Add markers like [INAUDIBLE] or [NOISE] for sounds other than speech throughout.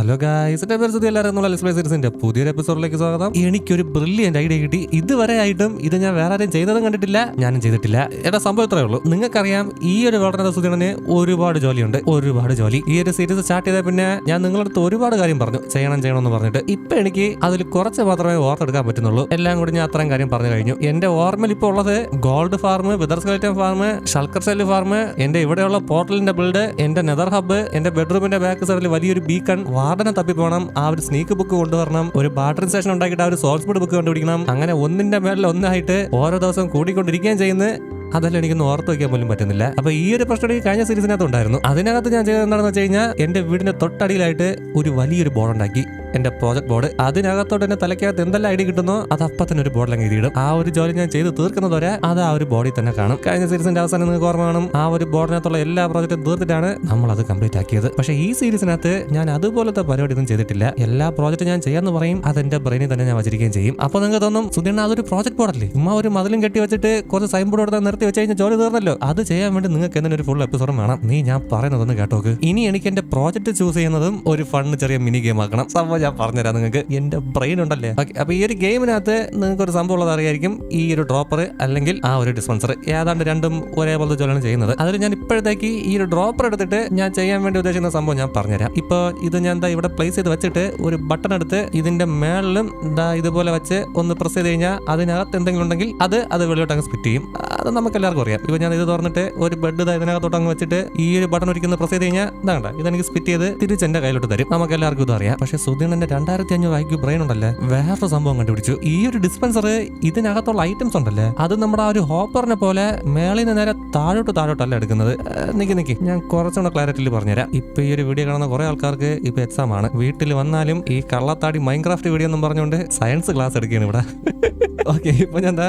Hello guys എല്ലാവരും play പുതിയൊരു എപ്പിസോഡിലേക്ക് സ്വാഗതം. എനിക്കൊരു ബ്രില്യന്റ് ഐഡിയ കിട്ടി. ഇതുവരെ ആയിട്ടും ഇത് ഞാൻ വേറെ ആരും ചെയ്തതും കണ്ടിട്ടില്ല. ഞാനും ചെയ്തിട്ടില്ല. എടാ സംഭവം ഇത്രേ ഉള്ളൂ. നിങ്ങൾക്കറിയാം ഈ ഒരു വളരെ സുധീണന് ഒരുപാട് ജോലിയുണ്ട്. ഒരുപാട് ജോലി. ഈ ഒരു സീരീസ് സ്റ്റാർട്ട് ചെയ്ത പിന്നെ ഞാൻ നിങ്ങളുടെ അടുത്ത് ഒരുപാട് കാര്യം പറഞ്ഞു. ചെയ്യണം ചെയ്യണം എന്ന് പറഞ്ഞിട്ട്. ഇപ്പൊ എനിക്ക് അതിൽ കുറച്ച് മാത്രമേ ഓർത്തെടുക്കാൻ പറ്റുന്നുള്ളൂ. എല്ലാം കൂടി ഞാൻ അത്രയും കാര്യം പറഞ്ഞു കഴിഞ്ഞു. എന്റെ ഓർമ്മയിൽ ഇപ്പോൾ ഉള്ളത് gold farm wither skeleton farm shulker shell farm എന്റെ ഇവിടെയുള്ള പോർട്ടലിന്റെ ബിൽഡ് എന്റെ നെതർ ഹബ്ബ് എന്റെ ബെഡ്റൂമിന്റെ ബാക്ക് സൈഡിൽ വലിയൊരു ബീക്കൺ വാർഡനെ തപ്പി പോകണം ആ ഒരു സ്നീക്ക് ബുക്ക് കൊണ്ടുവരണം ഒരു ബാട്ടറി സ്റ്റേഷൻ ഉണ്ടാക്കിയിട്ട് ആ ഒരു സോൾസ് ബുക്ക് കണ്ടുപിടിക്കണം. അങ്ങനെ ഒന്നിന്റെ മേളിൽ ഒന്നായിട്ട് ഓരോ ദിവസം കൂടിക്കൊണ്ടിരിക്കുകയും ചെയ്യുന്നത് അതല്ല എനിക്ക് ഓർത്ത് വയ്ക്കാൻ പോലും പറ്റുന്നില്ല. അപ്പൊ ഈ ഒരു പ്രശ്നം കഴിഞ്ഞ സീരീസിനകത്ത് ഉണ്ടായിരുന്നു. അതിനകത്ത് ഞാൻ ചെയ്തത് എന്താണെന്ന് വെച്ച് കഴിഞ്ഞാൽ എന്റെ വീടിന്റെ തൊട്ടടിയിലായിട്ട് ഒരു വലിയൊരു ബോർഡ് ഉണ്ടാക്കി എന്റെ പ്രോജക്ട് ബോർഡ്. അതിനകത്തോട്ട് എന്റെ തലയ്ക്കകത്ത് എന്തെല്ലാം ഐഡിയ കിട്ടുന്നോ അത് അപ്പം തന്നെ ഒരു ബോർഡിൽ എഴുതിയിടും. ആ ഒരു ജോലി ഞാൻ ചെയ്ത് തീർക്കുന്നത് വരെ അത് ആ ഒരു ബോർഡിൽ തന്നെ കാണും. കഴിഞ്ഞ സീരീസിന്റെ അവസാനം നിങ്ങൾക്ക് ഓർമ്മ കാണും. ആ ഒരു ബോർഡിനകത്തുള്ള എല്ലാ പ്രോജക്റ്റും തീർത്തിട്ടാണ് നമ്മൾ അത് കംപ്ലീറ്റ് ആക്കിയത്. പക്ഷേ ഈ സീരീസിനകത്ത് ഞാൻ അതുപോലത്തെ പരിപാടി ഒന്നും ചെയ്തിട്ടില്ല. എല്ലാ പ്രോജക്റ്റും ഞാൻ ചെയ്യാന്ന് പറയും. അത് അതെന്റെ ബ്രെയിനിൽ തന്നെ ഞാൻ വച്ചിരിക്കുകയും ചെയ്യും. അപ്പൊ നിങ്ങൾക്ക് തോന്നും സുധീണ അതൊരു പ്രോജക്ട് ബോർഡല്ലേ? ഉമ്മ ഒരു മതിലും കെട്ടി വെച്ചിട്ട് കുറച്ച് സൈൻ ബോർഡ് കൊടുത്താൽ നിർത്തി വെച്ച് കഴിഞ്ഞാൽ ജോലി തീർന്നല്ലോ. അത് ചെയ്യാൻ വേണ്ടി നിങ്ങൾക്ക് എന്തെങ്കിലും ഒരു ഫുൾ എപ്പിസോഡ് വേണം. നീ ഞാൻ പറയുന്നതൊന്ന് കേട്ടോക്ക്. ഇനി എനിക്ക് എന്റെ പ്രോജക്റ്റ് ചൂസ് ചെയ്യുന്നതും ഒരു ഫണ്ട് ചെറിയ മിനി ഗെയിം ആക്കണം. സംഭവം ഞാൻ പറഞ്ഞുതരാം നിങ്ങൾക്ക്. എന്റെ ബ്രെയിൻ ഉണ്ടല്ലേ? ഓക്കെ അപ്പൊ ഈ ഒരു ഗെയിമിനകത്ത് നിങ്ങൾക്ക് ഒരു സംഭവം ഉള്ളത് അറിയായിരിക്കും. ഈ ഒരു ഡ്രോപ്പർ അല്ലെങ്കിൽ ആ ഒരു ഡിസ്പെൻസർ ഏതാണ്ട് രണ്ടും ഒരേപോലത്തെ ജോലിയാണ് ചെയ്യുന്നത്. അതിൽ ഞാൻ ഇപ്പോഴത്തേക്ക് ഈ ഒരു ഡ്രോപ്പർ എടുത്തിട്ട് ഞാൻ ചെയ്യാൻ വേണ്ടി ഉദ്ദേശിക്കുന്ന സംഭവം ഞാൻ പറഞ്ഞുതരാം. ഇപ്പൊ ഇത് ഞാൻ എന്താ ഇവിടെ പ്ലേസ് ചെയ്ത് വെച്ചിട്ട് ഒരു ബട്ടൺ എടുത്ത് ഇതിന്റെ മേളിലും ഇതാ ഇതുപോലെ വെച്ച് ഒന്ന് പ്രസ് ചെയ്ത് കഴിഞ്ഞാൽ അതിനകത്ത് എന്തെങ്കിലും ഉണ്ടെങ്കിൽ അത് അത് വെളിയോട്ട് അങ്ങ് സ്പിറ്റ് ചെയ്യും. അത് നമുക്ക് എല്ലാവർക്കും അറിയാം. ഇപ്പൊ ഞാൻ ഇത് തുറന്നിട്ട് ഒരു ബെഡ് ഇതാ ഇതിനകത്തോട്ട് അങ്ങ് വെച്ചിട്ട് ഈ ഒരു ബട്ടൺ ഒരിക്കുന്ന പ്രസ് ചെയ്ത് കഴിഞ്ഞാൽ ഇതാ കണ്ട ഇതെനിക്ക് സ്പിറ്റ് ചെയ്ത് തിരിച്ച് എന്റെ കയ്യിലോട്ട് തരും. നമുക്ക് എല്ലാവർക്കും ഇത് അറിയാം. പക്ഷെ സുധീണന്റെ രണ്ടായിരത്തി അഞ്ഞൂറ് ഐക്യു ബ്രെയിൻ ഉണ്ടല്ലേ? വേറൊരു സംഭവം കണ്ടുപിടിച്ചു. ഈ ഒരു ഡിസ്പെൻസർ ഇതിനകത്തുള്ള ഐറ്റംസ് ഉണ്ടല്ലേ? അത് നമ്മുടെ ആ ഒരു ഹോപ്പറിനെ പോലെ മേളിൽ നിന്ന് നേരെ താഴോട്ട് താഴോട്ടല്ല എടുക്കുന്നത്. നിക്ക് നിക്ക്. ഞാൻ കുറച്ചുകൂടെ ക്ലാരിറ്റിയിൽ പറഞ്ഞുതരാം. ഇപ്പൊ ഈ ഒരു വീഡിയോ കാണുന്ന കുറെ ആൾക്കാർക്ക് ഇപ്പൊ എക്സാം ആണ്. വീട്ടിൽ വന്നാലും ഈ കള്ളത്താടി മൈൻക്രാഫ്റ്റ് വീഡിയോ എന്നും പറഞ്ഞുകൊണ്ട് സയൻസ് ക്ലാസ് എടുക്കുകയാണ് ഇവിടെ. [LAUGHS] ഓക്കെ ഇപ്പൊ ഞാൻ എന്താ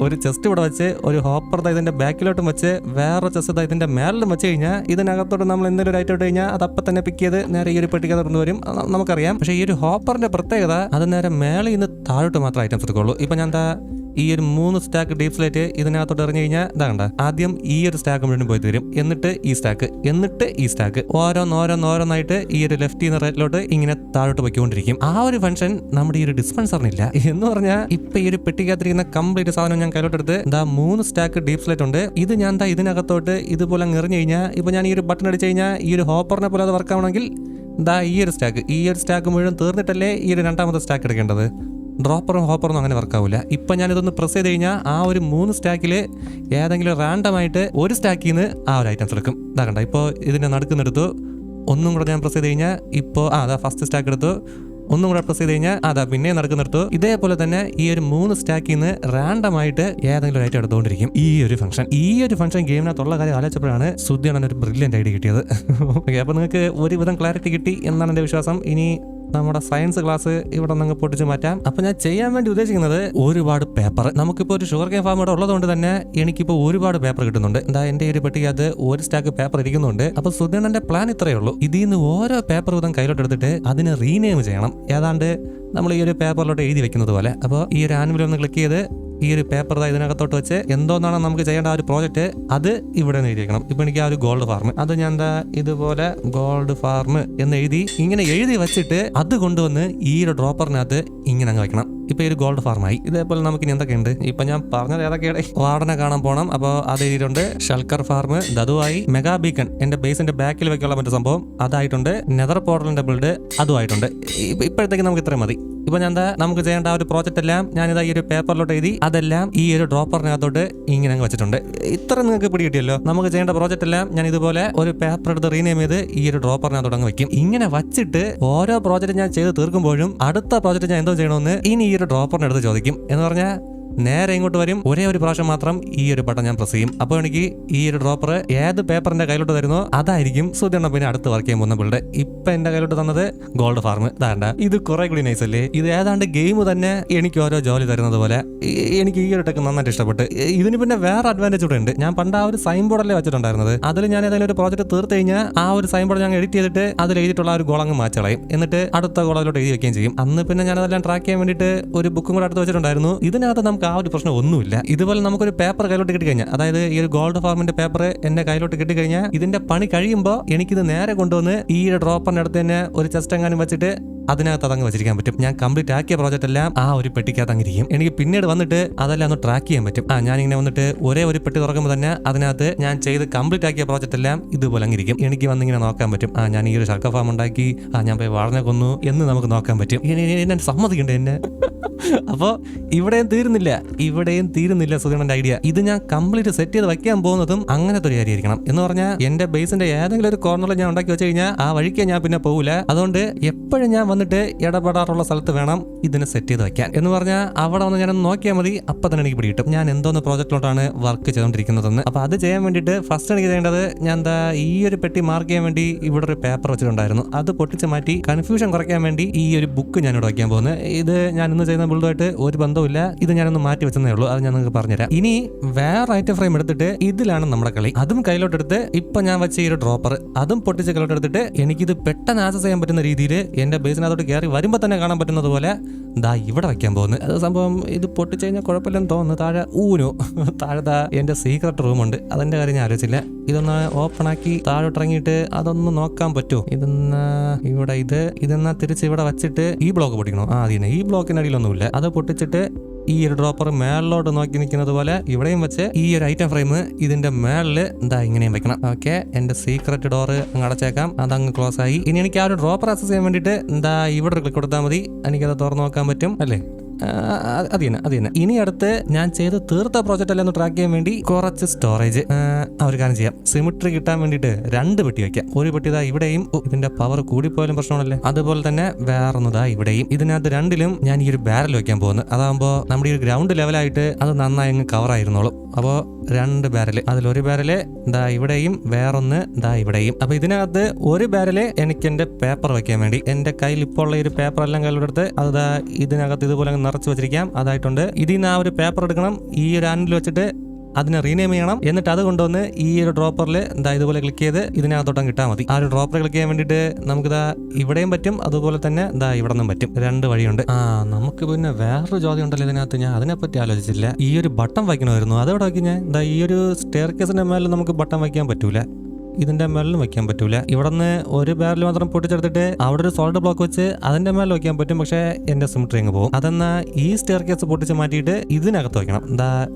ഒരു ചെസ്റ്റ് ഇവിടെ വെച്ച് ഒരു ഹോപ്പർ ദാ ഇതിന്റെ ബാക്കിലോട്ടും വെച്ച് വേറെ ചെസ് ഇതാ ഇതിന്റെ മേലിലും വെച്ച് കഴിഞ്ഞാൽ ഇതിനകത്തോട്ട് നമ്മൾ എന്തെങ്കിലും ഒരു ഐറ്റം ഇട്ട് കഴിഞ്ഞാൽ അത് അപ്പം തന്നെ പിക്ക് ചെയ്ത് നേരെ ഈ ഒരു പെട്ടിക്കകത്ത് തുറന്നു വരും. നമുക്കറിയാം. പക്ഷേ ഈ ഒരു ഹോപ്പറിന്റെ പ്രത്യേകത അത് നേരെ മേളിൽ നിന്ന് താഴോട്ട് മാത്രം ഐറ്റംസ് എടുക്കുള്ളൂ. ഇപ്പം ഞാൻ എന്താ ഈ ഒരു മൂന്ന് സ്റ്റാക്ക് ഡീപ് സ്ലേറ്റ് ഇതിനകത്തോട്ട് ഇറങ്ങി കഴിഞ്ഞാൽ ഇതാണ്ട ആദ്യം ഈ ഒരു സ്റ്റാക്ക് മുഴുവൻ പോയി തരും എന്നിട്ട് ഈ സ്റ്റാക്ക് എന്നിട്ട് ഈ സ്റ്റാക്ക് ഓരോന്നോരോന്നോരോന്നായിട്ട് ഈ ഒരു ലെഫ്റ്റ് നിന്ന് റൈറ്റിലോട്ട് ഇങ്ങനെ താഴോട്ട് പോയിക്കൊണ്ടിരിക്കും ആ ഒരു ഫംഗ്ഷൻ നമ്മുടെ ഈ ഒരു ഡിസ്പെൻസറിനില്ല എന്ന് പറഞ്ഞാൽ ഇപ്പൊ ഈ ഒരു പെട്ടിക്കകത്തിരിക്കുന്ന കംപ്ലീറ്റ് സാധനം ഞാൻ കയ്യിലോട്ട് എടുത്ത് എന്താ മൂന്ന് സ്റ്റാക്ക് ഡീപ് സ്ലേറ്റ് ഉണ്ട് ഇത് ഞാൻ എന്താ ഇതിനകത്തോട്ട് ഇതുപോലെ എറിഞ്ഞു കഴിഞ്ഞാൽ ഇപ്പൊ ഞാൻ ഈ ഒരു ബട്ടൺ അടിച്ചു കഴിഞ്ഞാൽ ഈ ഒരു ഹോപ്പറിനെ പോലെ അത് വർക്ക് ആവണമെങ്കിൽ ദാ ഈ ഒരു സ്റ്റാക്ക് ഈ ഒരു സ്റ്റാക്ക് മുഴുവൻ തീർന്നിട്ടല്ലേ ഈ ഒരു രണ്ടാമത്തെ സ്റ്റാക്ക് എടുക്കേണ്ടത് ഡ്രോപ്പറും ഹോപ്പറും അങ്ങനെ വർക്കാവില്ല ഇപ്പം ഞാനിതൊന്ന് പ്രസ് ചെയ്ത് കഴിഞ്ഞാൽ ആ ഒരു മൂന്ന് സ്റ്റാക്കിൽ ഏതെങ്കിലും റാൻഡമായിട്ട് ഒരു സ്റ്റാക്കിൽ നിന്ന് ആ ഒരു ഐറ്റംസ് എടുക്കും. ഇതാ കണ്ട ഇപ്പോൾ ഇതിന്റെ നടുക്കുന്നെടുത്തു. ഒന്നും കൂടെ ഞാൻ പ്രസ് ചെയ്ത് കഴിഞ്ഞാൽ ഇപ്പോൾ ആ അതാ ഫസ്റ്റ് സ്റ്റാക്ക് എടുത്തു. ഒന്നും കൂടെ പ്രസ് ചെയ്ത് കഴിഞ്ഞാൽ അതാ പിന്നെ നടക്കുന്നിടത്തു. ഇതേപോലെ തന്നെ ഈ ഒരു മൂന്ന് സ്റ്റാക്കിൽ നിന്ന് റാൻഡമായിട്ട് ഏതെങ്കിലും ഒരു ഐറ്റം എടുത്തുകൊണ്ടിരിക്കും ഈ ഒരു ഫംഗ്ഷൻ ഈ ഒരു ഫംഗ്ഷൻ ഗെയിമിനകത്തുള്ള കാര്യം ആലോചിച്ചപ്പോഴാണ് സുദ്ധിയാണ് ഒരു ബ്രില്യന്റ് ഐഡിയ കിട്ടിയത്. [LAUGHS] ഓക്കെ അപ്പോൾ നിങ്ങൾക്ക് ഒരുവിധം ക്ലാരിറ്റി കിട്ടി എന്നാണ് എന്റെ വിശ്വാസം. ഇനി നമ്മുടെ സയൻസ് ക്ലാസ് ഇവിടെ നിന്ന് പൊട്ടിച്ച് മാറ്റാം. അപ്പൊ ഞാൻ ചെയ്യാൻ വേണ്ടി ഉദ്ദേശിക്കുന്നത് ഒരുപാട് പേപ്പർ നമുക്കിപ്പോൾ ഒരു ഷുഗർ കെയിൻ ഫാം ഇവിടെ ഉള്ളതുകൊണ്ട് തന്നെ എനിക്കിപ്പോൾ ഒരുപാട് പേപ്പർ കിട്ടുന്നുണ്ട്. എന്താ എന്റെ ഈ ഒരു പെട്ടിക്കകത്ത് ഒരു സ്റ്റാക്ക് പേപ്പർ ഇരിക്കുന്നുണ്ട്. അപ്പൊ സുധീണന്റെ പ്ലാൻ ഇത്രയേ ഉള്ളൂ. ഇതിൽ നിന്ന് ഓരോ പേപ്പർ വിധം കയ്യിലോട്ടെടുത്തിട്ട് അതിനെ റീനെയിം ചെയ്യണം. ഏതാണ്ട് നമ്മൾ ഈ ഒരു പേപ്പറിലോട്ട് എഴുതി വെക്കുന്നത് പോലെ. അപ്പോൾ ഈ ഒരു ആനിമൽ ഒന്ന് ക്ലിക്ക് ചെയ്ത് ഈ ഒരു പേപ്പർ ഇതിനകത്തോട്ട് വെച്ച് എന്തോന്നാണ് നമുക്ക് ചെയ്യേണ്ട ആ ഒരു പ്രോജക്റ്റ് അത് ഇവിടെ നിന്ന് എഴുതിയേക്കണം. ഇപ്പൊ എനിക്ക് ആ ഒരു ഗോൾഡ് ഫാർം അത് ഞാൻ എന്താ ഇതുപോലെ ഗോൾഡ് ഫാർം എന്ന് എഴുതി ഇങ്ങനെ എഴുതി വെച്ചിട്ട് അത് കൊണ്ടുവന്ന് ഈ ഒരു ഡ്രോപ്പറിനകത്ത് ഇങ്ങനെ അങ്ങ് വെക്കണം. ഇപ്പൊ ഒരു ഗോൾഡ് ഫാർമായി ഇതേപോലെ നമുക്ക് ഇനി എന്തൊക്കെയുണ്ട്? ഇപ്പൊ ഞാൻ പറഞ്ഞത് ഏതൊക്കെയാണ് വാർഡനെ കാണാൻ പോകണം അപ്പോൾ അത് എഴുതിയിട്ടുണ്ട്. ഷൽക്കർ ഫാർം ദതുവായി മെഗാ ബീക്കൺ എന്റെ ബേസിന്റെ ബാക്കിൽ വെക്കാനുള്ള മറ്റു സംഭവം അതായിട്ടുണ്ട്. Nether പോർട്ടലിന്റെ build അതുമായിട്ടുണ്ട്. ഇപ്പ- ഇപ്പോഴത്തേക്ക് നമുക്ക് ഇത്രയും മതി. ഇപ്പൊ ഞാൻ എന്താ നമുക്ക് ചെയ്യേണ്ട ഒരു പ്രോജക്റ്റ് എല്ലാം ഞാൻ ഇതാ ഈ ഒരു പേപ്പറിലോട്ട് എഴുതി അതെല്ലാം ഈ ഒരു ഡ്രോപ്പറിനകത്തോട്ട് ഇങ്ങനെ അങ്ങ് വെച്ചിട്ടുണ്ട്. ഇത്ര നിങ്ങൾക്ക് പിടി കിട്ടിയല്ലോ നമുക്ക് ചെയ്യേണ്ട പ്രോജക്റ്റ് എല്ലാം ഞാൻ ഇതുപോലെ ഒരു പേപ്പർ എടുത്ത് റീനെയിം ചെയ്ത് ഈ ഒരു ഡ്രോപ്പറിനകത്തോട്ട് അങ്ങ് വെക്കും. ഇങ്ങനെ വച്ചിട്ട് ഓരോ പ്രോജക്റ്റ് ഞാൻ ചെയ്ത് തീർക്കുമ്പോഴും അടുത്ത പ്രോജക്റ്റ് ഞാൻ എന്തോ ചെയ്യണമെന്ന് ഇനി ഈ ഒരു ഡ്രോപ്പറിനെടുത്ത് ചോദിക്കും. എന്ന് പറഞ്ഞാൽ നേരെ ഇങ്ങോട്ട് വരും. ഒരേ ഒരു പ്രാവശ്യം മാത്രം ഈ ഒരു ബട്ടൺ ഞാൻ പ്രസ് ചെയ്യും. അപ്പോൾ എനിക്ക് ഈ ഒരു ഡ്രോപ്പർ ഏത് പേപ്പറിന്റെ കയ്യിലോട്ട് തരുന്നോ അതായിരിക്കും സുധീർണ പിന്നെ അടുത്ത് വർക്ക് ചെയ്യാൻ പോകുന്ന ബിൽഡ് ഇപ്പൊ എന്റെ കയ്യിലോട്ട് തന്നത് ഗോൾഡ് ഫാർം ഇതാണ്ട ഇത് കുറെ കൂടി നൈസ് അല്ലേ? ഇത് ഏതാണ്ട് ഗെയിം തന്നെ എനിക്ക് ഓരോ ജോലി തരുന്നത് പോലെ. എനിക്ക് ഈ ഒരു ടെക്ക് നന്നായിട്ട് ഇഷ്ടപ്പെട്ട്. ഇതിന് പിന്നെ വേറെ അഡ്വാന്റേജ് കൂടെ ഉണ്ട്. ഞാൻ പണ്ട് ആ ഒരു സൈൻ ബോർഡല്ലേ വെച്ചിട്ടുണ്ടായിരുന്നത്? അതിൽ ഞാൻ ഏതെങ്കിലും ഒരു പ്രോജക്റ്റ് തീർത്ത് കഴിഞ്ഞാൽ ആ ഒരു സൈൻ ബോർഡ് ഞാൻ എഡിറ്റ് ചെയ്തിട്ട് അതിൽ എഴുതിയിട്ടുള്ള ഒരു ഗോളങ്ങ് മാച്ചളയും എന്നിട്ട് അടുത്ത ഗോളത്തിലോട്ട് എഴുതി വെക്കുകയും ചെയ്യും. അന്ന് പിന്നെ ഞാൻ അതെല്ലാം ട്രാക്ക് ചെയ്യാൻ വേണ്ടിയിട്ട് ഒരു ബുക്കും കൂടെ അടുത്ത് വെച്ചിട്ടുണ്ടായിരുന്നു. ഇതിനകത്ത് നമുക്ക് ആ ഒരു പ്രശ്നം ഒന്നുമില്ല. ഇതുപോലെ നമുക്കൊരു പേപ്പർ കയ്യിലോട്ട് കിട്ടിക്കഴിഞ്ഞാൽ അതായത് ഈ ഒരു ഗോൾഡ് ഫാർമിന്റെ പേപ്പർ എന്റെ കയ്യിലോട്ട് കിട്ടിക്കഴിഞ്ഞാൽ ഇതിന്റെ പണി കഴിയുമ്പോൾ എനിക്കിത് നേരെ കൊണ്ടുവന്ന് ഈ ഡ്രോപ്പറിന്റെ തന്നെ ഒരു ചെസ്റ്റ് എങ്ങാനും വെച്ചിട്ട് അതിനകത്ത് അതങ്ങ് വെച്ചിരിക്കാൻ പറ്റും. ഞാൻ കംപ്ലീറ്റ് ആക്കിയ പ്രോജക്റ്റ് എല്ലാം ആ ഒരു പെട്ടിക്കകത്ത് അങ്ങിരിക്കും എനിക്ക് പിന്നീട് വന്നിട്ട് അതെല്ലാം ഒന്ന് ട്രാക്ക് ചെയ്യാൻ പറ്റും. ആ ഞാൻ ഇങ്ങനെ വന്നിട്ട് ഒരേ ഒരു പെട്ടി തുറക്കുമ്പോൾ തന്നെ അതിനകത്ത് ഞാൻ ചെയ്ത് കംപ്ലീറ്റ് ആക്കിയ പ്രോജക്റ്റ് എല്ലാം ഇതുപോലെ അങ്ങിരിക്കും. എനിക്ക് വന്നിങ്ങനെ നോക്കാൻ പറ്റും. ആ ഞാൻ ഈ ഒരു ശർക്ക ഫാം ഉണ്ടാക്കി. ആ ഞാൻ പോയി വാഴനെ കൊന്നു എന്ന് നമുക്ക് നോക്കാൻ പറ്റും. എന്നെ സമ്മതിക്കണ്ടേ എന്നെ? [LAUGHS] അപ്പോൾ ഇവിടെയും തീരുന്നില്ല. ഇവിടെയും തീരുന്നില്ല സുധീണന്റെ ഐഡിയ ഇത് ഞാൻ കംപ്ലീറ്റ് സെറ്റ് ചെയ്ത് വെക്കാൻ പോകുന്നതും അങ്ങനത്തെ ഒരു കാര്യമായിരിക്കണം എന്ന് പറഞ്ഞാൽ എന്റെ ബേസിന്റെ ഏതെങ്കിലും ഒരു കോർണറിൽ ഞാൻ ഉണ്ടാക്കി വെച്ച് കഴിഞ്ഞാൽ ആ വഴിക്ക് ഞാൻ പിന്നെ പോകില്ല അതുകൊണ്ട് എപ്പോഴും ഞാൻ വന്നിട്ട് ഇടപെടാറുള്ള സ്ഥലത്ത് വേണം ഇതിനെ സെറ്റ് ചെയ്ത് വെക്കാൻ. എന്ന് പറഞ്ഞാൽ അവിടെ വന്ന് ഞാനൊന്ന് നോക്കിയാൽ മതി അപ്പൊ തന്നെ എനിക്ക് പിടികിട്ടും. ഞാൻ എന്തോന്ന് പ്രോജക്റ്റിലോട്ടാണ് വർക്ക് ചെയ്തുകൊണ്ടിരിക്കുന്നതെന്ന് അപ്പോൾ അത് ചെയ്യാൻ വേണ്ടിയിട്ട് ഫസ്റ്റ് എനിക്ക് ചെയ്യേണ്ടത് ഞാൻ എന്താ ഈ ഒരു പെട്ടി മാർക്ക് ചെയ്യാൻ വേണ്ടി ഇവിടെ ഒരു പേപ്പർ വെച്ചിട്ടുണ്ടായിരുന്നു. അത് പൊട്ടിച്ച് മാറ്റി കൺഫ്യൂഷൻ കുറയ്ക്കാൻ വേണ്ടി ഈ ഒരു ബുക്ക് ഞാൻ ഇവിടെ വയ്ക്കാൻ പോകുന്നത്. ഇത് ഞാൻ ഇന്ന് ചെയ്യുന്ന ബിൽഡുമായിട്ട് ഒരു ബന്ധവുമില്ല. ഇത് ഞാനൊന്ന് മാറ്റി വെച്ചതേ ഉള്ളൂ. അത് ഞാൻ നിങ്ങൾക്ക് പറഞ്ഞുതരാം. ഇനി വേറെ ഐറ്റം ഫ്രെയിം എടുത്തിട്ട് ഇതിലാണ് നമ്മുടെ കളി. അതും കയ്യിലോട്ടെടുത്ത് ഇപ്പൊ ഞാൻ വെച്ച ഈ ഒരു ഡ്രോപ്പർ അതും പൊട്ടിച്ച് കയ്യിലോട്ടെടുത്തിട്ട് എനിക്കിത് പെട്ടെന്ന് ആക്സസ് ചെയ്യാൻ പറ്റുന്ന രീതിയിൽ എന്റെ ബേസിനകത്തോട്ട് കയറി വരുമ്പോൾ തന്നെ കാണാൻ പറ്റുന്നത് പോലെ ദാ ഇവിടെ വയ്ക്കാൻ പോകുന്നത് അത് സംഭവം ഇത് പൊട്ടിച്ചു കഴിഞ്ഞാൽ കുഴപ്പമില്ലെന്ന് തോന്നുന്നു. താഴെ ഊനു. താഴെ ദാ എന്റെ സീക്രട്ട് റൂമുണ്ട് അതിന്റെ കാര്യം ഞാൻ ആലോചിച്ചില്ല. ഇതൊന്ന് ഓപ്പൺ ആക്കി താഴോട്ട് ഇറങ്ങിയിട്ട് അതൊന്ന് നോക്കാൻ പറ്റുമോ ഇതെന്ന ഇവിടെ ഇത്. ഇതെന്നാ തിരിച്ച് ഇവിടെ വെച്ചിട്ട് ഈ ബ്ലോക്ക് പൊട്ടിക്കണോ? ആ അതിന് ഈ ബ്ലോക്കിനടിയിലൊന്നുമില്ല അത് പൊട്ടിച്ചിട്ട് ഈ ഒരു ഡ്രോപ്പർ മേളിലോട്ട് നോക്കി നിൽക്കുന്നത് പോലെ ഇവിടെയും വെച്ച് ഈ ഒരു ഐറ്റം ഫ്രെയിം ഇതിന്റെ മേളിൽ എന്താ ഇങ്ങനെയും വെക്കണം. ഓക്കെ എന്റെ സീക്രട്ട് ഡോർ അങ്ങ് അടച്ചേക്കാം. അതങ്ങ് ക്ലോസ് ആയി. ഇനി എനിക്ക് ആ ഒരു ഡ്രോപ്പർ ആക്സസ് ചെയ്യാൻ വേണ്ടിയിട്ട് എന്താ ഇവിടെ ഒരു ക്ലിക്ക് കൊടുത്താൽ മതി. എനിക്കത് തുറന്നു നോക്കാൻ പറ്റും. അല്ലേ? അത് തന്നെ അത് തന്നെ. ഇനി അടുത്ത് ഞാൻ ചെയ്ത് തീർത്ത പ്രോജക്റ്റ് അല്ലെന്ന് ട്രാക്ക് ചെയ്യാൻ വേണ്ടി കുറച്ച് സ്റ്റോറേജ് ആ ഒരു കാര്യം ചെയ്യാം. സിമിട്രി കിട്ടാൻ വേണ്ടിയിട്ട് രണ്ട് പെട്ടി വെക്കാം. ഒരു പെട്ടി ഇതാ ഇവിടെയും ഇതിന്റെ പവർ കൂടിപ്പോയാലും പ്രശ്നമാണല്ലേ? അതുപോലെ തന്നെ വേറൊന്നതാ ഇവിടെയും. ഇതിനകത്ത് രണ്ടിലും ഞാൻ ഈ ഒരു ബാരൽ വെക്കാൻ പോകുന്നത് അതാകുമ്പോൾ നമ്മുടെ ഈ ഒരു ഗ്രൗണ്ട് ലെവലായിട്ട് അത് നന്നായി അങ്ങ് കവർ ആയിരുന്നോളും. അപ്പോൾ രണ്ട് ബാരൽ ഒരു ബാരൽ ദാ ഇവിടെയും വേറൊന്ന് ദാ ഇവിടെയും. അപ്പൊ ഇതിനകത്ത് ഒരു ബാരൽ എനിക്ക് എന്റെ പേപ്പർ വെക്കാൻ വേണ്ടി എന്റെ കയ്യിൽ ഇപ്പോൾ ഉള്ള ഒരു പേപ്പർ എല്ലാം കയ്യിലെടുത്ത് അത് ഇതിനകത്ത് ഇതുപോലെ നിറച്ച് വെച്ചിരിക്കാം. അതായിട്ടുണ്ട്. ഇതിൽ നിന്ന് ആ ഒരു പേപ്പർ എടുക്കണം. ഈ ഒരു ആൻഡിൽ വെച്ചിട്ട് അതിനെ റീനെയിം ചെയ്യണം. എന്നിട്ട് അത് കൊണ്ടുവന്ന് ഈ ഒരു ഡ്രോപ്പറിൽ എന്താ ഇതുപോലെ ക്ലിക്ക് ചെയ്ത് ഇതിനകത്തോട്ടം കിട്ടാൽ മതി. ആ ഒരു ഡ്രോപ്പർ ക്ലിക്ക് ചെയ്യാൻ വേണ്ടിയിട്ട് നമുക്കിതാ ഇവിടെയും പറ്റും അതുപോലെ തന്നെ ഇതാ ഇവിടെ നിന്നും പറ്റും. രണ്ട് വഴിയുണ്ട്. ആ നമുക്ക് പിന്നെ വേറൊരു ചോദ്യം ഉണ്ടല്ലോ ഇതിനകത്ത്. ഞാൻ അതിനെപ്പറ്റി ആലോചിച്ചില്ല. ഈ ഒരു ബട്ടൺ വയ്ക്കണമായിരുന്നു. അതെവിടെ വയ്ക്കും ഞാൻ? എന്താ ഈ ഒരു സ്റ്റെയർ മേലെ നമുക്ക് ബട്ടൺ വയ്ക്കാൻ പറ്റൂല. ഇതിന്റെ മേളിലും വെക്കാൻ പറ്റൂല. ഇവിടുന്ന് ഒരു ബാരൽ മാത്രം പൊട്ടിച്ചെടുത്തിട്ട് അവിടെ ഒരു സോൾഡ് ബ്ലോക്ക് വെച്ച് അതിന്റെ മേലെ വെക്കാൻ പറ്റും. പക്ഷേ എന്റെ സിമിട്രി അങ്ങ് പോകും. അതെന്നാ ഈ സ്റ്റെയർ കേസ് പൊട്ടിച്ച് മാറ്റിയിട്ട് ഇതിനകത്ത് വെക്കണം എന്താ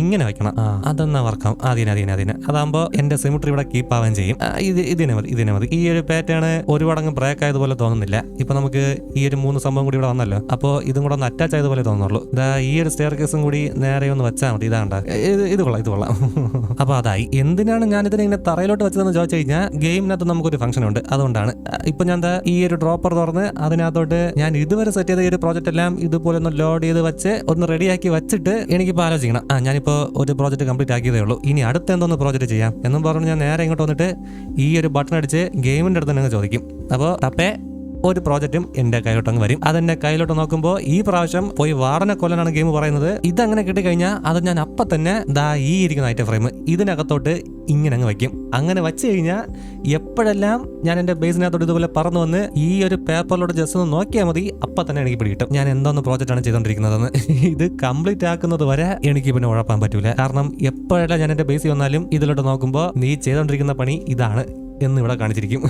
ഇങ്ങനെ വെക്കണം അതെന്നാ വർക്കാം അതിനെ അതിനെ അതിനെ. അതാകുമ്പോൾ എന്റെ സിമിട്രി ഇവിടെ കീപ്പ് ആവാൻ ചെയ്യും. ഇത് ഇതിനെ മതി ഇതിനെ മതി. ഈ ഒരു പാറ്റേൺ ഒരുപാടങ്ങ് ബ്രേക്ക് ആയതുപോലെ തോന്നുന്നില്ല. ഇപ്പൊ നമുക്ക് ഈ ഒരു മൂന്ന് സംഭവം കൂടി ഇവിടെ വന്നല്ലോ. അപ്പോൾ ഇതും കൂടെ ഒന്ന് അറ്റാച്ച് ആയതുപോലെ തോന്നുള്ളൂ ഇതാ ഈ ഒരു സ്റ്റെയർ കേസും കൂടി നേരെ ഒന്ന് വെച്ചാൽ മതി. ഇതാണ്ട ഇത് ഇത് കൊള്ളാം ഇത് കൊള്ളാം. [LAUGHS] അപ്പൊ അതായി. എന്തിനാണ് ഞാൻ ഇതിനെ ഇങ്ങനെ തറയിലോട്ട് വെച്ചതെന്ന് ചോദിച്ചു കഴിഞ്ഞാൽ ഗെയിമിനകത്ത് നമുക്കൊരു ഫംഗ്ഷൻ ഉണ്ട്. അതുകൊണ്ടാണ്. ഇപ്പൊ ഞാൻ എന്താ ഈ ഒരു ഡ്രോപ്പർ തുറന്ന് അതിനകത്തോട്ട് ഞാൻ ഇതുവരെ സെറ്റ് ചെയ്ത ഈ ഒരു പ്രോജക്റ്റ് എല്ലാം ഇതുപോലെ ഒന്ന് ലോഡ് ചെയ്ത് വെച്ച് ഒന്ന് റെഡിയാക്കി വെച്ചിട്ട് എനിക്കിപ്പോൾ ആലോചിക്കണം. ആ ഞാനിപ്പോൾ ഒരു പ്രോജക്റ്റ് കംപ്ലീറ്റ് ആക്കിയതേ ഉള്ളൂ. ഇനി അടുത്ത എന്തോന്ന് പ്രോജക്റ്റ് ചെയ്യാം? എന്നും പറഞ്ഞു ഞാൻ നേരെ ഇങ്ങോട്ട് വന്നിട്ട് ഈ ഒരു ബട്ടൺ അടിച്ച് ഗെയിമിന്റെ അടുത്ത് തന്നെ ചോദിക്കും. അപ്പോൾ ടപ്പേ ഒരു പ്രോജക്റ്റും എന്റെ കയ്യിലോട്ട് അങ്ങ് വരും. അതെന്റെ കയ്യിലോട്ട് നോക്കുമ്പോൾ ഈ പ്രാവശ്യം പോയി വാടനെ കൊല്ലനാണ് ഗെയിം പറയുന്നത്. ഇതങ്ങനെ കിട്ടിക്കഴിഞ്ഞാൽ അത് ഞാൻ അപ്പം തന്നെ ദാ ഈ ഇരിക്കുന്ന ഐറ്റം ഫ്രെയിം ഇതിനകത്തോട്ട് ഇങ്ങനെ അങ്ങ് വയ്ക്കും. അങ്ങനെ വെച്ച് കഴിഞ്ഞാൽ എപ്പോഴെല്ലാം ഞാൻ എന്റെ ബേസിനകത്തോട് ഇതുപോലെ പറന്നു വന്ന് ഈ ഒരു പേപ്പറിലോട്ട് ജസ്റ്റ് ഒന്ന് നോക്കിയാൽ മതി അപ്പം തന്നെ എനിക്ക് പിടി കിട്ടും ഞാൻ എന്തോന്ന് പ്രോജക്റ്റാണ് ചെയ്തുകൊണ്ടിരിക്കുന്നതെന്ന് ഇത് കംപ്ലീറ്റ് ആക്കുന്നത് വരെ എനിക്ക് പിന്നെ ഉഴപ്പാൻ പറ്റൂല. കാരണം എപ്പോഴെല്ലാം ഞാൻ എന്റെ ബേസിൽ വന്നാലും ഇതിലോട്ട് നോക്കുമ്പോൾ നീ ചെയ്തുകൊണ്ടിരിക്കുന്ന പണി ഇതാണ്. എന്ന് ഇവിടെ കാണിച്ചിരിക്കും.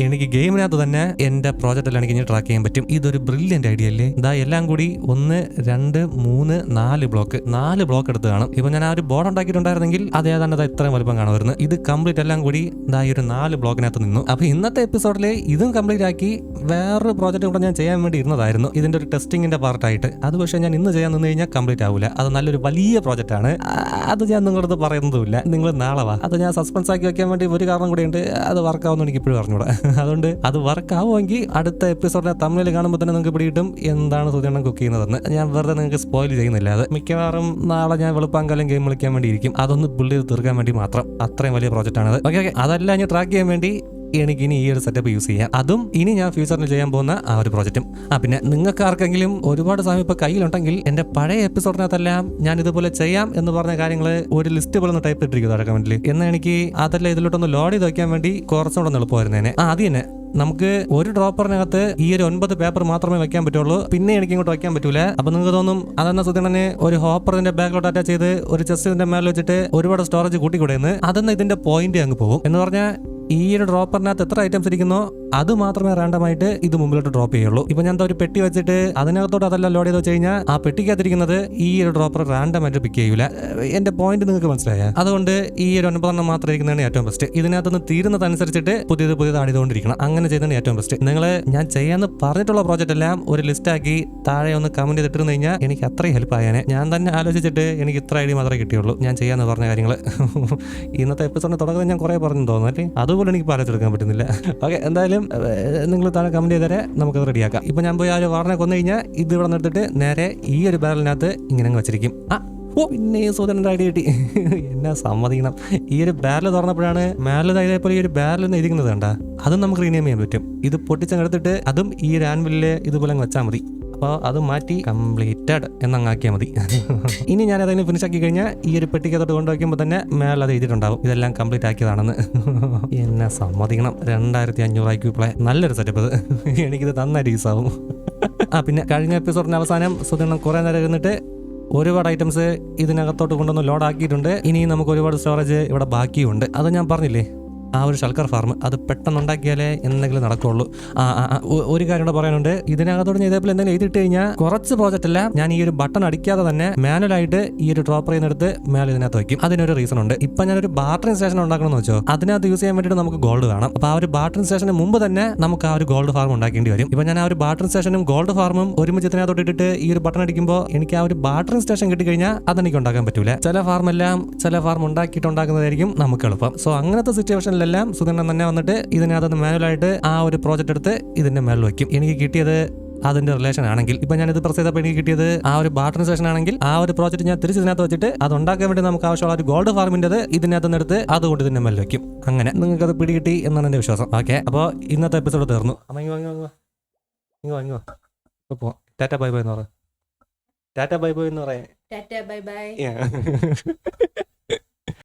എനിക്ക് ഗെയിമിനകത്ത് തന്നെ എന്റെ പ്രോജക്റ്റ് എല്ലാം എനിക്ക് ട്രാക്ക് ചെയ്യാൻ പറ്റും. ഇതൊരു ബ്രില്യന്റ് ഐഡിയ അല്ലേ? ഇതാ എല്ലാം കൂടി ഒന്ന് രണ്ട് മൂന്ന് നാല് ബ്ലോക്ക് നാല് ബ്ലോക്ക് എടുത്ത് കാണും. ഇപ്പൊ ഞാൻ ആ ഒരു ബോർഡ് ഉണ്ടാക്കിയിട്ടുണ്ടായിരുന്നെങ്കിൽ അത് തന്നെ ഇത്രയും വലുപ്പം കാണുമായിരുന്നു. ഇത് കംപ്ലീറ്റ് എല്ലാം കൂടി ഇതാ ഈ ഒരു നാല് ബ്ലോക്കിനകത്ത് നിന്നു. അപ്പൊ ഇന്നത്തെ എപ്പിസോഡിലെ ഇതും കംപ്ലീറ്റ് ആക്കി വേറൊരു പ്രോജക്റ്റ് കൂടെ ഞാൻ ചെയ്യാൻ വേണ്ടി ഇരുന്നതായിരുന്നു. ഇതിന്റെ ഒരു ടെസ്റ്റിംഗിന്റെ പാർട്ടായിട്ട് അത് പക്ഷേ ഞാൻ ഇന്ന് ചെയ്യാൻ നിന്ന് കഴിഞ്ഞാൽ കംപ്ലീറ്റ് ആവില്ല അത് നല്ലൊരു വലിയ പ്രോജക്റ്റ് ആണ്. അത് ഞാൻ നിങ്ങളടുത്ത് പറയുന്നതുമില്ല. നിങ്ങൾ നാളെ വാ. അത് ഞാൻ സസ്പെൻസ് ആക്കി വെക്കാൻ വേണ്ടി ഒരു കാരണം കൂടിയുണ്ട്. അത് വർക്ക് ആവുമെന്ന് എനിക്ക് ഇപ്പോഴും അറിഞ്ഞൂടാ. [LAUGHS] അതുകൊണ്ട് അത് വർക്കാവുമെങ്കിൽ അടുത്ത എപ്പിസോഡിലെ തമ്മിൽ കാണുമ്പോൾ തന്നെ നിങ്ങൾക്ക് പിടിയിട്ടും എന്താണ് സുധീരണം കുക്ക് ചെയ്യുന്നതെന്ന്. ഞാൻ വെറുതെ നിങ്ങൾക്ക് സ്പോയിൽ ചെയ്യുന്നില്ല. അത് മിക്കവാറും നാളെ ഞാൻ വെളുപ്പാങ്കാലം ഗെയിം കളിക്കാൻ വേണ്ടി ഇരിക്കും. അതൊന്ന് ചെയ്ത് തീർക്കാൻ വേണ്ടി മാത്രം. അത്രയും വലിയ പ്രോജക്റ്റ് ആണത്. ഓക്കെ ഓക്കെ അതെല്ലാം ഞാൻ ട്രാക്ക് ചെയ്യാൻ വേണ്ടി എനിക്ക് ഇനി ഈ ഒരു സെറ്റപ്പ് യൂസ് ചെയ്യാം. അതും ഇനി ഞാൻ ഫ്യൂച്ചറിൽ ചെയ്യാൻ പോകുന്ന ആ ഒരു പ്രോജക്റ്റും ആ പിന്നെ നിങ്ങൾക്ക് ആർക്കെങ്കിലും ഒരുപാട് സമയം ഇപ്പോൾ കയ്യിലുണ്ടെങ്കിൽ എന്റെ പഴയ എപ്പിസോഡിനകത്തെല്ലാം ഞാൻ ഇതുപോലെ ചെയ്യാം എന്ന് പറഞ്ഞ കാര്യങ്ങൾ ഒരു ലിസ്റ്റ് പോലെ ഒന്ന് ടൈപ്പ് ഇട്ടിരിക്കുന്നു കമന്റിൽ എന്നാൽ എനിക്ക് അതെല്ലാം ഇതിലോട്ടൊന്ന് ലോഡ് ചെയ്ത് വയ്ക്കാൻ വേണ്ടി കുറച്ചുകൂടെ ഒന്ന് എളുപ്പമായിരുന്നേനെ. ആ അത് തന്നെ. നമുക്ക് ഒരു ഡ്രോപ്പറിനകത്ത് ഈ ഒരു ഒൻപത് പേപ്പർ മാത്രമേ വെക്കാൻ പറ്റുള്ളൂ. പിന്നെ എനിക്ക് ഇങ്ങോട്ട് വെക്കാൻ പറ്റൂല. അപ്പൊ നിങ്ങൾക്ക് തോന്നും അതെന്ന സുധീണനെ ഒരു ഹോപ്പറിന്റെ ബാക്കിലോട്ട് അറ്റാച്ച് ചെയ്ത് ഒരു ചെസ്റ്റിന്റെ മേലെ വെച്ചിട്ട് ഒരുപാട് സ്റ്റോറേജ് കൂട്ടിക്കൂടെയെന്ന് അതെന്ന് ഇതിന്റെ പോയിന്റ് അങ്ങ് പോകും? എന്ന് പറഞ്ഞാൽ ഈ ഒരു ഡ്രോപ്പറിനകത്ത് എത്ര ഐറ്റംസ് ഇരിക്കുന്നോ? അത് മാത്രമേ റാൻഡമായിട്ട് ഇത് മുമ്പിലോട്ട് ഡ്രോപ്പ് ചെയ്യുള്ളൂ. ഇപ്പൊ ഞാൻ ഒരു പെട്ടി വെച്ചിട്ട് അതിനകത്തോട്ട് അതെല്ലാം ലോഡ് ചെയ്ത് കഴിഞ്ഞാൽ ആ പെട്ടിക്കകത്തിരിക്കുന്നത് ഈ ഒരു ഡ്രോപ്പർ റാൻഡമായിട്ട് പിക്ക് ചെയ്യൂല. എന്റെ പോയിന്റ് നിങ്ങൾക്ക് മനസ്സിലായ? അതുകൊണ്ട് ഈ ഒരു ഒൻപതെണ്ണം മാത്രം ഇരിക്കുന്നതാണ് ഏറ്റവും ബെസ്റ്റ് ഇതിനകത്തുനിന്ന് തീരുന്നതനുസരിച്ചിട്ട് പുതിയത് പുതിയത് ആടിതുകൊണ്ടിരിക്കണം അങ്ങനെ ചെയ്യുന്നതാണ് ഏറ്റവും ബെസ്റ്റ് നിങ്ങൾ ഞാൻ ചെയ്യാന്ന് പറഞ്ഞിട്ടുള്ള പ്രോജക്റ്റ് എല്ലാം ഒരു ലിസ്റ്റ് ആക്കി താഴെ ഒന്ന് കമന്റ് ചെയ്തിട്ടിരുന്നു കഴിഞ്ഞാൽ എനിക്ക് അത്രയും ഹെൽപ്പ് ആയേനെ. ഞാൻ തന്നെ ആലോചിച്ചിട്ട് എനിക്ക് ഇത്ര ഐഡിയ മാത്രമേ കിട്ടിയുള്ളൂ. ഞാൻ ചെയ്യാന്ന് പറഞ്ഞ കാര്യങ്ങൾ [LAUGHS] ഇന്നത്തെ എപ്പിസോഡിന് തുടങ്ങുന്നത് ഞാൻ കുറേ പറഞ്ഞു തോന്നുന്നു അല്ലേ? അതുപോലെ എനിക്ക് പാലിച്ചെടുക്കാൻ പറ്റുന്നില്ല. [LAUGHS] ഓക്കെ എന്തായാലും നിങ്ങൾ താഴെ കമന്റ് ചെയ്തേരെ നമുക്കത് റെഡിയാക്കാം. ഇപ്പം ഞാൻ പോയി ആ ഒരു വാറിനെ കൊന്നു കഴിഞ്ഞാൽ ഇത് ഇവിടെ നിർത്തിട്ട് നേരെ ഈ ഒരു ബാരലിനകത്ത് ഇങ്ങനെ അങ്ങ് വെച്ചിരിക്കും. ആ ഓ പിന്നെ ഈ സൂചനയുടെ ഐഡിയ കിട്ടി. എന്നാ സമ്മതിക്കണം. ഈ ഒരു ബാരൽ തുറന്നപ്പോഴാണ് മേലെ ഇതേപോലെ ഈ ഒരു ബാരൽ എന്ന് ഇരിക്കുന്നത് കണ്ട? അതും നമുക്ക് റീനേം ചെയ്യാൻ പറ്റും. ഇത് പൊട്ടിച്ചങ്ങെടുത്തിട്ട് അതും ഈ ഒരു ആൻവില്ല് ഇതുപോലെ അങ്ങ് വെച്ചാൽ മതി. അപ്പോൾ അത് മാറ്റി കംപ്ലീറ്റഡ് എന്നങ്ങാക്കിയാൽ മതി. ഇനി ഞാൻ അതിന് ഫിനിഷ് ആക്കി കഴിഞ്ഞാൽ ഈ ഒരു പെട്ടിക്കകത്തോട്ട് കൊണ്ടുവയ്ക്കുമ്പോൾ തന്നെ മേലെ അത് എഴുതിയിട്ടുണ്ടാവും. ഇതെല്ലാം കംപ്ലീറ്റ് ആക്കിയതാണെന്ന്. എന്നെ സമ്മതിക്കണം. രണ്ടായിരത്തി അഞ്ഞൂറ് ഐ ക്യൂ നല്ലൊരു സെറ്റപ്പ് ഇത്. എനിക്കിത് നന്നായിട്ട് യൂസാവും ആ പിന്നെ കഴിഞ്ഞ എപ്പിസോഡിന്റെ അവസാനം സുധീണം കുറേ നേരം ഇരുന്നിട്ട് ഒരുപാട് ഐറ്റംസ് ഇതിനകത്തോട്ട് കൊണ്ടുവന്ന് ലോഡ് ആക്കിയിട്ടുണ്ട്. ഇനി നമുക്ക് ഒരുപാട് സ്റ്റോറേജ് ഇവിടെ ബാക്കിയുണ്ട്. അത് ഞാൻ പറഞ്ഞില്ലേ? ആ ഒരു ശൽക്കർ ഫാർം അത് പെട്ടെന്ന് ഉണ്ടാക്കിയാലേ എന്തെങ്കിലും നടക്കുള്ളൂ. ഒരു കാര്യം കൂടെ പറയാനുണ്ട്. ഇതിനകത്തോട് ഇതേപോലെ എന്തെങ്കിലും എഴുതിട്ട് കഴിഞ്ഞാൽ കുറച്ച് പ്രോജക്റ്റ് അല്ല ഞാൻ ഈ ഒരു ബട്ടൺ അടിക്കാതെ തന്നെ മാനുവലായിട്ട് ഈ ഒരു ഡ്രോപ്പർ ചെയ്യുന്നിടത്ത് മേലെ ഇതിനകത്ത് വയ്ക്കും. അതിനൊരു റീസൺ ഉണ്ട്. ഇപ്പൊ ഞാനൊരു ബാറ്ററിംഗ് സ്റ്റേഷൻ ഉണ്ടാക്കണമെന്ന് വെച്ചോ അതിനകത്ത് യൂസ് ചെയ്യാൻ വേണ്ടിയിട്ട് നമുക്ക് ഗോൾഡ് വേണം. അപ്പോൾ ആ ഒരു ബാറ്ററിംഗ് സ്റ്റേഷന് മുമ്പ് തന്നെ നമുക്ക് ആ ഒരു ഗോൾഡ് ഫാർം ഉണ്ടാക്കേണ്ടി വരും. ഇപ്പൊ ഞാൻ ആ ഒരു ബാറ്ററിംഗ് സ്റ്റേഷനും ഗോൾഡ് ഫാർമും ഒരുമിച്ച് ഇതിനകത്തോട്ട് ഇട്ടിട്ട് ഈ ഒരു ബട്ടൺ അടിക്കുമ്പോൾ എനിക്ക് ആ ഒരു ബാറ്ററിംഗ് സ്റ്റേഷൻ കിട്ടിക്കഴിഞ്ഞാൽ അതെനിക്ക് ഉണ്ടാക്കാൻ പറ്റൂല. ചില ഫാർമെല്ലാം ചില ഫാർം ഉണ്ടാക്കിയിട്ട് ഉണ്ടാക്കുന്നതായിരിക്കും നമുക്ക് എളുപ്പം. സോ അങ്ങനത്തെ സിറ്റുവേഷനിലെല്ലാം സുധീരൻ തന്നെ വന്നിട്ട് ഇതിനകത്ത് മാനുവലായിട്ട് ആ ഒരു പ്രോജക്റ്റ് എടുത്ത് ഇതിന്റെ മേളിൽ വയ്ക്കും എനിക്ക് കിട്ടിയത് അതിന്റെ റിലേഷൻ ആണെങ്കിൽ ഇപ്പൊ ഞാൻ ഇത് പ്രസ് ചെയ്തപ്പോൾ എനിക്ക് കിട്ടിയത് ആ ഒരു ബാട്ടൺ സെഷൻ ആണെങ്കിൽ ആ ഒരു പ്രോജക്റ്റ് ഞാൻ തിരിച്ച് ഇതിനകത്ത് വെച്ചിട്ട് അത് ഉണ്ടാക്കാൻ വേണ്ടി നമുക്ക് ആവശ്യമുള്ള ഒരു ഗോൾഡ് ഫാർമിന്റെ ഇതിനകത്ത് നിന്ന് എടുത്ത് അതുകൊണ്ട് ഇതിന്റെ മേൽ വെക്കും. അങ്ങനെ നിങ്ങൾക്ക് അത് പിടികിട്ടി എന്നാണ് എന്റെ വിശ്വാസം. ഓക്കെ അപ്പോൾ ഇന്നത്തെ എപ്പിസോഡ് തീർന്നു. ഇങ്ങോ ഇങ്ങോ ഇപ്പൊ ടാറ്റ ബൈ ബൈ എന്ന് പറ. ടാറ്റ ബൈ ബൈ എന്ന് പറയാം. ടാറ്റ ബൈ ബൈ.